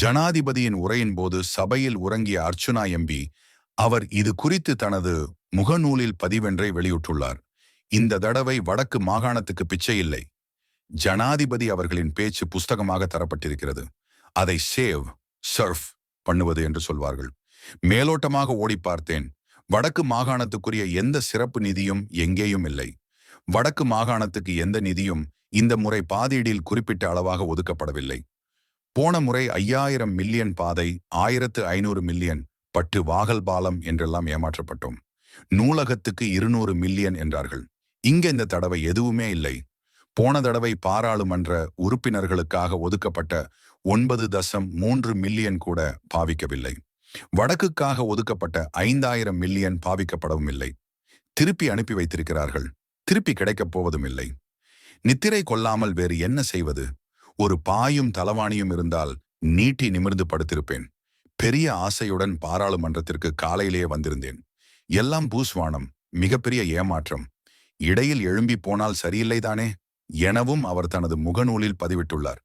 ஜனாதிபதியின் உரையின் போது சபையில் உறங்கிய அர்ச்சுனா எம்பி அவர் இது குறித்து தனது முகநூலில் பதிவென்றை வெளியிட்டுள்ளார். இந்த தடவை வடக்கு மாகாணத்துக்கு பிச்சை இல்லை. ஜனாதிபதி அவர்களின் பேச்சு புஸ்தகமாக தரப்பட்டிருக்கிறது. அதை சேவ் சர்ஃப் பண்ணுவது என்று சொல்வார்கள். மேலோட்டமாக ஓடி பார்த்தேன். வடக்கு மாகாணத்துக்குரிய எந்த சிறப்பு நிதியும் எங்கேயும் இல்லை. வடக்கு மாகாணத்துக்கு எந்த நிதியும் இந்த முறை பாதீடில் குறிப்பிட்ட அளவாக ஒதுக்கப்படவில்லை. போன முறை ஐயாயிரம் மில்லியன் பாதை ஆயிரத்து ஐநூறு மில்லியன் பட்டு வாகல் பாலம் என்றெல்லாம் ஏமாற்றப்பட்டோம். நூலகத்துக்கு இருநூறு மில்லியன் என்றார்கள். இங்க இந்த தடவை எதுவுமே இல்லை. போன தடவை பாராளுமன்ற உறுப்பினர்களுக்காக ஒதுக்கப்பட்ட ஒன்பது தசம் மூன்று மில்லியன் கூட பாவிக்கவில்லை. வடக்குக்காக ஒதுக்கப்பட்ட ஐந்தாயிரம் மில்லியன் பாவிக்கப்படவும் இல்லை. திருப்பி அனுப்பி வைத்திருக்கிறார்கள். திருப்பி கிடைக்கப் போவதும் இல்லை. நித்திரை கொள்ளாமல் வேறு என்ன செய்வது? ஒரு பாயும் தலவாணியும் இருந்தால் நீட்டி நிமிர்ந்து படுத்திருப்பேன். பெரிய ஆசையுடன் பாராளுமன்றத்திற்கு காலையிலேயே வந்திருந்தேன். எல்லாம் பூஸ்வானம் மிகப்பெரிய ஏமாற்றம். இடையில் எழும்பி போனால் சரியில்லைதானே? எனவும் அவர் தனது முகநூலில் பதிவிட்டுள்ளார்.